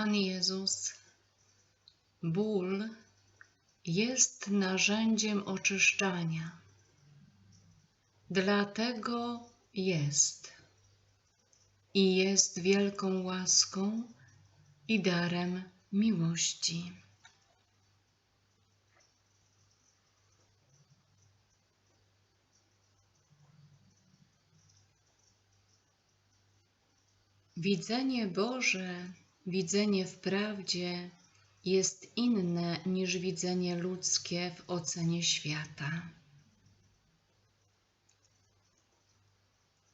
Pan Jezus. Ból jest narzędziem oczyszczania. Dlatego jest i jest wielką łaską i darem miłości. Widzenie Boże, widzenie w prawdzie jest inne niż widzenie ludzkie w ocenie świata.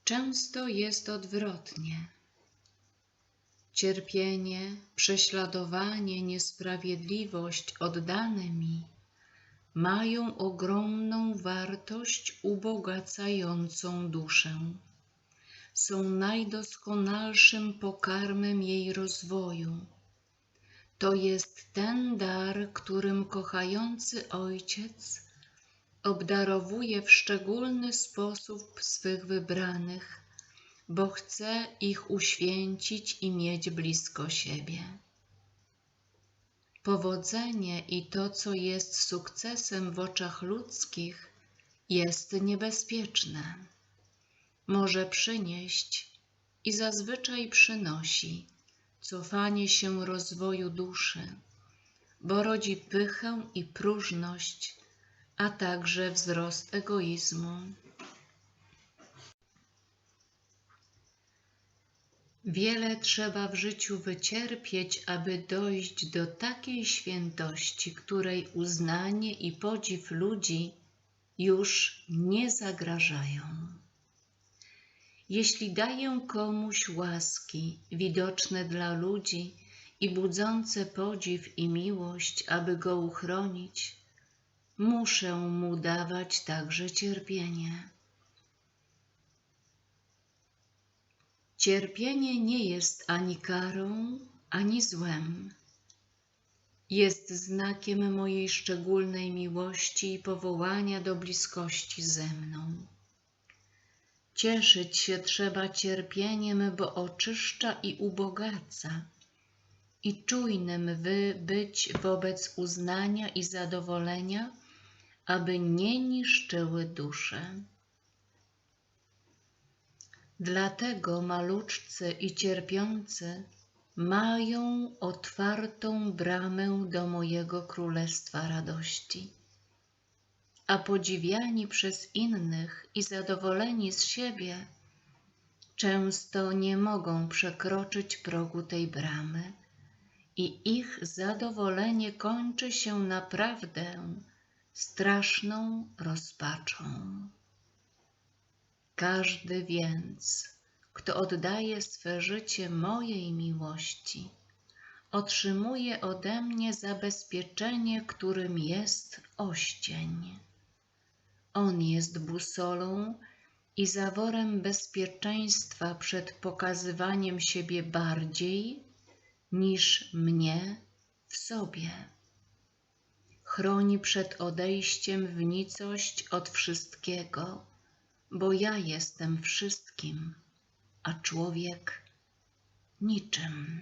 Często jest odwrotnie. Cierpienie, prześladowanie, niesprawiedliwość oddane mi mają ogromną wartość ubogacającą duszę są najdoskonalszym pokarmem jej rozwoju. To jest ten dar, którym kochający Ojciec obdarowuje w szczególny sposób swych wybranych, bo chce ich uświęcić i mieć blisko siebie. Powodzenie i to, co jest sukcesem w oczach ludzkich, jest niebezpieczne może przynieść i zazwyczaj przynosi cofanie się rozwoju duszy, bo rodzi pychę i próżność, a także wzrost egoizmu. Wiele trzeba w życiu wycierpieć, aby dojść do takiej świętości, której uznanie i podziw ludzi już nie zagrażają. Jeśli daję komuś łaski widoczne dla ludzi i budzące podziw i miłość, aby go uchronić, muszę mu dawać także cierpienie. Cierpienie nie jest ani karą, ani złem. Jest znakiem mojej szczególnej miłości i powołania do bliskości ze mną. Cieszyć się trzeba cierpieniem, bo oczyszcza i ubogaca, i czujnym wy być wobec uznania i zadowolenia, aby nie niszczyły dusze. Dlatego maluczcy i cierpiący mają otwartą bramę do mojego królestwa radości a podziwiani przez innych i zadowoleni z siebie, często nie mogą przekroczyć progu tej bramy i ich zadowolenie kończy się naprawdę straszną rozpaczą. Każdy więc, kto oddaje swe życie mojej miłości, otrzymuje ode mnie zabezpieczenie, którym jest oścień. On jest busolą i zaworem bezpieczeństwa przed pokazywaniem siebie bardziej niż mnie w sobie. Chroni przed odejściem w nicość od wszystkiego, bo ja jestem wszystkim, a człowiek niczym.